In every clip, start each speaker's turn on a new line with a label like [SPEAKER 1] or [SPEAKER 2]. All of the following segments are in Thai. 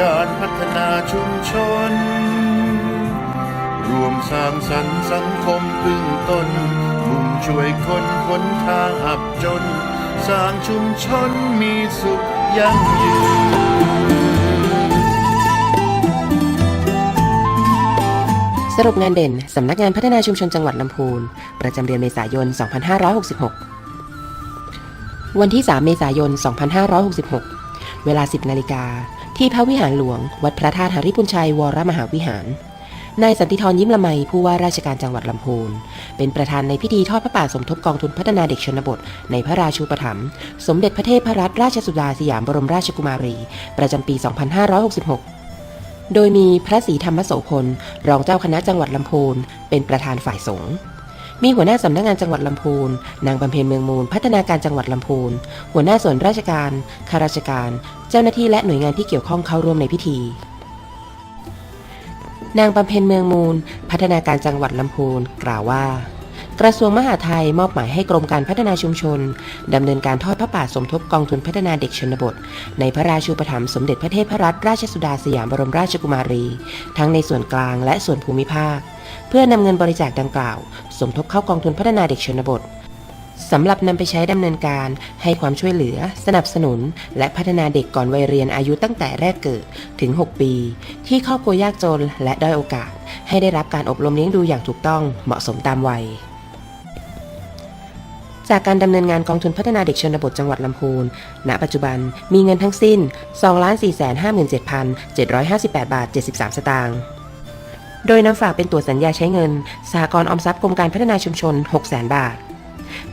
[SPEAKER 1] การพัฒนาชุมชน รวมสร้างสรรค์สังคมพึ่งตนมุ่งช่วยคนคนทางอับจน สร้างชุมชนมีสุขยั่งยืน
[SPEAKER 2] สรุปงานเด่น สำนักงานพัฒนาชุมชนจังหวัดลำพูน ประจำเดือนเมษายน 2566 วันที่ 3 เมษายน 2566 เวลา 10 นาฬิกา ที่พระวิหารหลวง วัดพระธาตุหริพุนชัยวรมหาวิหาร นายสันติธรยิ้มละไมผู้ว่าราชการจังหวัดลำพูน เป็นประธานในพิธีทอดพระป่าสมทบกองทุนพัฒนาเด็กชนบท ในพระราชูปถัมภ์สมเด็จพระเทพรัตนราชสุดาสยามบรมราชกุมารี ประจำปี 2566โดยมีพระศรีธรรมโสพล รองเจ้าคณะจังหวัดลำพูน เป็นประธานฝ่ายสงฆ์ มีหัวหน้าสำนักงานจังหวัดลำพูน นางบำเพ็ญเมืองมูล พัฒนาการจังหวัดลำพูน หัวหน้าส่วนราชการ ข้าราชการ เจ้าหน้าที่และหน่วยงานที่เกี่ยวข้องเข้าร่วมในพิธี นางบำเพ็ญเมืองมูล พัฒนาการจังหวัดลำพูน กล่าวว่า กระทรวงมหาดไทยมอบหมายให้กรมการพัฒนาชุมชนดำเนินการทอดพระป่าสมทบกองทุนพัฒนาเด็กชนบท ในพระราชูปถัมภ์สมเด็จพระเทพรัตนราชสุดาสยามบรมราชกุมารี ทั้งในส่วนกลางและส่วนภูมิภาค เพื่อนำเงินบริจาคดังกล่าว สมทบเข้ากองทุนพัฒนาเด็กชนบทสำหรับนำไปใช้ดำเนินการ ให้ความช่วยเหลือ สนับสนุน และพัฒนาเด็กก่อนวัยเรียนอายุตั้งแต่แรกเกิดถึง 6 ปี ที่ครอบครัวยากจนและด้อยโอกาส ให้ได้รับการอบรมเลี้ยงดูอย่างถูกต้องเหมาะสมตามวัย จากการดำเนินงานกองทุนพัฒนาเด็กชนบทจังหวัดลำพูน ณ ปัจจุบันมีเงินทั้งสิ้น 2,457,758 บาท 73 สตางค์ โดยนำฝากเป็นตัวสัญญาใช้เงินสหกรณ์ออมทรัพย์กรมการพัฒนาชุมชน 600,000 บาท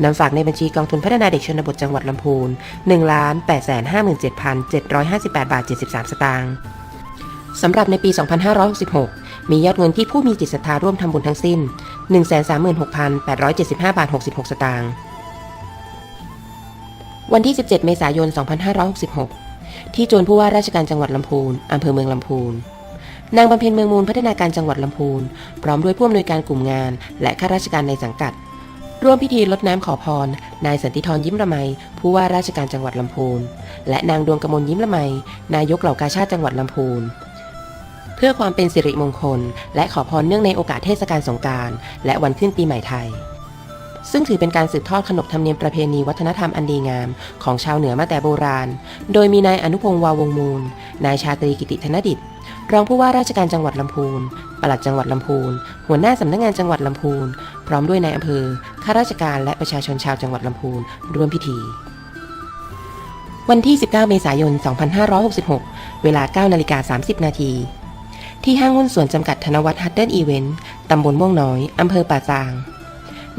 [SPEAKER 2] นำฝากในบัญชีกองทุนพัฒนาเด็กชนบทจังหวัดลำพูน 1,857,758 บาท 73 สตางค์สำหรับในปี 2566 มียอดเงินที่ผู้มีจิตศรัทธาร่วมทำบุญทั้งสิ้น 136,875 บาท 66 สตางค์ วันที่ 17 เมษายน 2566 ที่จวนผู้ว่าราชการจังหวัดลำพูนอำเภอเมืองลำพูน นางบำเพ็ญเมืองมูลพัฒนาการจังหวัดลำพูน พร้อมด้วยผู้อำนวยการกลุ่มงาน และข้าราชการในสังกัด ร่วมพิธีรดน้ำขอพร นายสันติธรยิ้มละไม ผู้ว่าราชการจังหวัดลำพูน และนางดวงกมลยิ้มละไม นายกเหล่ากาชาติจังหวัดลำพูนเพื่อความเป็นสิริมงคล และขอพรเนื่องในโอกาสเทศกาลสงการและวันขึ้นปีใหม่ไทย ซึ่งถือเป็นการสืบทอดขนบธรรมเนียมประเพณีวัฒนธรรมอันดีงาม ของชาวเหนือมาแต่โบราณ โดยมีนายอนุพงศ์วาวงมูล นายชาตรีกิติธนดิต รองผู้ว่าราชการจังหวัดลำพูน ปลัดจังหวัดลำพูน หัวหน้าสำนักงานจังหวัดลำพูน พร้อมด้วยนายอำเภอ ข้าราชการและประชาชนชาวจังหวัดลำพูน ร่วมพิธี วันที่ 19 เมษายน 2566 เวลา9นาฬิกา30 นาทีที่ห้างหุ้นส่วนจำกัดธนวัฒน์ฮัตเดิลอีเวนต์ ตำบลม่วงน้อย อำเภอป่าซาง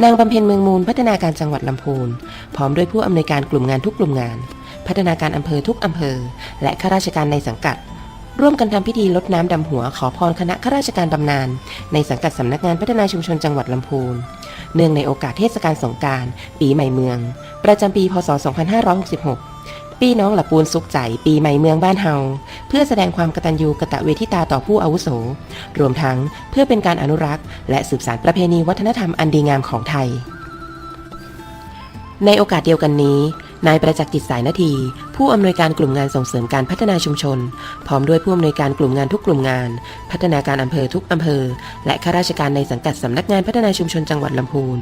[SPEAKER 2] นางบำเพ็ญเมืองมูลพัฒนาการจังหวัดลำพูน พร้อมด้วยผู้อำนวยการกลุ่มงานทุกกลุ่มงาน พัฒนาการอำเภอทุกอำเภอ และข้าราชการในสังกัด ร่วมกันทำพิธีลดน้ำดำหัวขอพรคณะข้าราชการบำนาญในสังกัดสำนักงานพัฒนาชุมชนจังหวัดลำพูน เนื่องในโอกาสเทศกาลสงการ ปีใหม่เมือง ประจำปี พศ 2566 ปีน้องหละปูนสุขใจปีใหม่เมืองบ้านเฮาเพื่อแสดงความกตัญญูกตเวทิตาต่อผู้อาวุโส รวมทั้งเพื่อเป็นการอนุรักษ์ และสืบสานประเพณีวัฒนธรรมอันดีงามของไทย ในโอกาสเดียวกันนี้นายประจักษ์จิตสายนาที ผู้อำนวยการกลุ่มงานส่งเสริมการพัฒนาชุมชน พร้อมด้วยผู้อำนวยการกลุ่มงานทุกกลุ่มงาน พัฒนาการอำเภอทุกอำเภอ และข้าราชการในสังกัดสำนักงานพัฒนาชุมชนจังหวัดลำพูน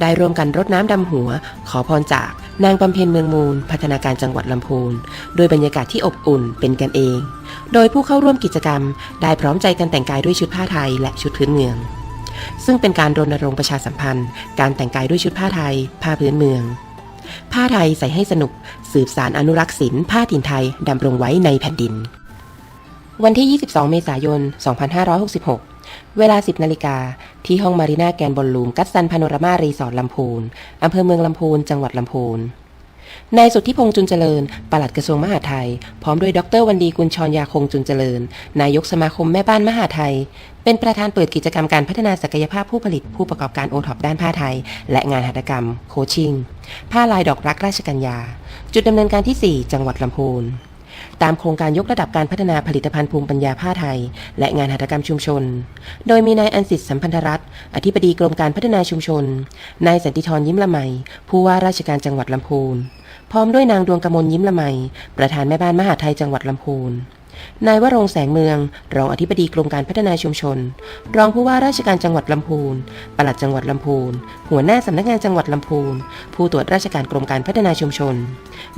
[SPEAKER 2] ได้ร่วมกันรดน้ำดำหัว ขอพรจากนางบำเพ็ญเมืองมูล พัฒนาการจังหวัดลำพูน โดยบรรยากาศที่อบอุ่นเป็นกันเอง โดยผู้เข้าร่วมกิจกรรม ได้พร้อมใจกันแต่งกายด้วยชุดผ้าไทยและชุดพื้นเมือง ซึ่งเป็นการรณรงค์ประชาสัมพันธ์ การแต่งกายด้วยชุดผ้าไทย ผ้าพื้นเมือง ผ้าไทยใส่ให้สนุก สืบสารอนุรักษ์ศิลป์ผ้าถิ่นไทยดำรงไว้ในแผ่นดิน วันที่ 22 เมษายน 2566 เวลา 10นาฬิกา ที่ห้องมารีนาแกนบอลลูม กัสซันพาโนรามารีสอร์ทลำพูน อำเภอเมืองลำพูน จังหวัดลำพูน นายสุทธิพงษ์จุนเจริญ ปลัดกระทรวงมหาดไทย พร้อมด้วยดรวันดีกุลชรยาคงจุนเจริญ นายกสมาคมแม่บ้านมหาไทย เป็นประธานเปิดกิจกรรมการพัฒนาศักยภาพผู้ผลิตผู้ประกอบการโอท็อปด้านผ้าไทย และงานหัตถกรรม โคชชิ่ง ผ้าลายดอกรักราชกัญญา จุดดำเนินการที่ 4 จังหวัดลำพูน ตามโครงการยกระดับการพัฒนาผลิตภัณฑ์ภูมิปัญญาผ้าไทย และงานหัตถกรรมชุมชน โดยมีนายอันสิทธิ์สัมพันธรัตน์อธิบดีกรมการพัฒนาชุมชน นายสันติธรยิ้มละไม ผู้ว่าราชการจังหวัดลำพูน พร้อมด้วยนางดวงกมลยิ้มละไม ประธานแม่บ้านมหาไทยจังหวัดลำพูน นายวรงแสงเมือง รองอธิบดีกรมการพัฒนาชุมชน รองผู้ว่าราชการจังหวัดลำพูนปลัดจังหวัดลำพูน หัวหน้าสำนักงานจังหวัดลำพูน ผู้ตรวจราชการกรมการพัฒนาชุมชน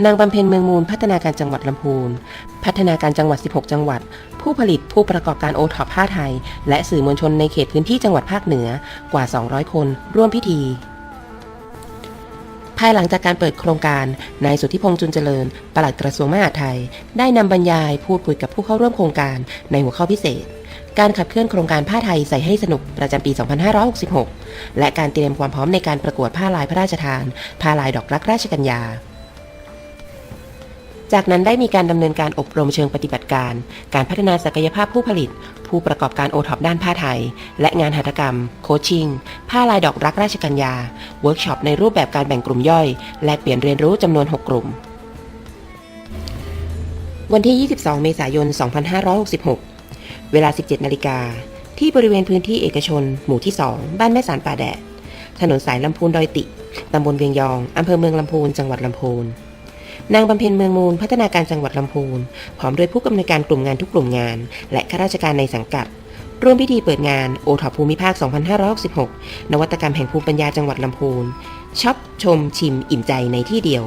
[SPEAKER 2] นางบำเพ็ญเมืองมูลพัฒนาการจังหวัดลำพูน พัฒนาการจังหวัด 16 จังหวัด ผู้ผลิตผู้ประกอบการโอท็อปผ้าไทย และสื่อมวลชนในเขตพื้นที่จังหวัดภาคเหนือกว่า 200 คน ร่วมพิธี ภายหลังจากการเปิดโครงการ นายสุทธิพงษ์จุนเจริญ ปลัดกระทรวงมหาดไทย ได้นำบรรยายพูดคุยกับผู้เข้าร่วมโครงการในหัวข้อพิเศษ การขับเคลื่อนโครงการผ้าไทยใส่ให้สนุกประจำปี 2566 และการเตรียมความพร้อมในการประกวดผ้าลายพระราชทาน ผ้าลายดอกรักราชกัญญา จากนั้นได้มีการดำเนินการอบรมเชิงปฏิบัติการ การพัฒนาศักยภาพผู้ผลิต ผู้ประกอบการโอท็อปด้านผ้าไทย และงานหัตถกรรม โคชชิ่ง ผ้าลายดอกรักราชกัญญา เวิร์กช็อปในรูปแบบการแบ่งกลุ่มย่อย แลกเปลี่ยนเรียนรู้จำนวน 6 กลุ่ม วันที่ 22 เมษายน 2566 เวลา 17 นาฬิกา ที่บริเวณพื้นที่เอกชน หมู่ที่ 2 บ้านแม่สารป่าแดด ถนนสายลำพูนดอยติ ตำบลเวียงยอง อำเภอเมืองลำพูน จังหวัดลำพูน นางบำเพ็ญเมืองมูล พัฒนาการจังหวัดลำพูน พร้อมด้วยผู้กำนวยการกลุ่มงานทุกกลุ่มงาน และข้าราชการในสังกัด ร่วมพิธีเปิดงานโอทอภูมิภาค 2566 นวัตกรรมแห่งภูมิปัญญาจังหวัดลำพูนช็อปชมชิมอิ่มใจในที่เดียว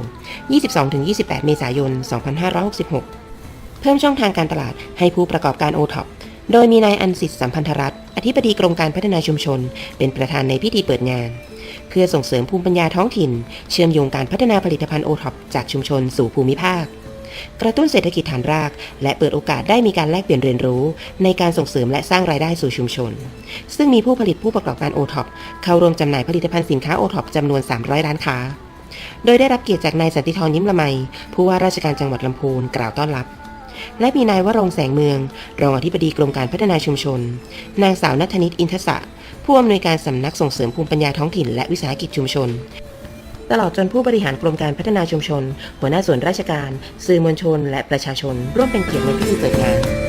[SPEAKER 2] 22-28 เมษายน 2566 เพิ่มช่องทางการตลาดให้ผู้ประกอบการโอท็อปโดยมีนายอันสิทธิ์สัมพันธรัตน์อธิบดีกรมการพัฒนาชุมชน เป็นประธานในพิธีเปิดงาน เพื่อส่งเสริมภูมิปัญญาท้องถิ่น เชื่อมโยงการพัฒนาผลิตภัณฑ์โอท็อปจากชุมชนสู่ภูมิภาค กระตุ้นเศรษฐกิจฐานราก และเปิดโอกาสได้มีการแลกเปลี่ยนเรียนรู้ ในการส่งเสริมและสร้างรายได้สู่ชุมชน ซึ่งมีผู้ผลิตผู้ประกอบการโอท็อปเข้าร่วมจำหน่ายผลิตภัณฑ์สินค้าโอท็อปจำนวน 300 ร้านค้า โดยได้รับเกียรติจากนายสันติธรยิ้มละไมผู้ว่าราชการจังหวัดลำพูนกล่าวต้อนรับ และมีนายวรงแสงเมือง รองอธิบดีกรมการพัฒนาชุมชน นางสาวนัทนิตอินทศะผู้อำนวยการสำนักส่งเสริมภูมิปัญญาท้องถิ่นและวิสาหกิจชุมชน ตลอดจนผู้บริหารกรมการพัฒนาชุมชน หัวหน้าส่วนราชการ สื่อมวลชน และประชาชน ร่วมเป็นเกียรติในพิธีเปิดงาน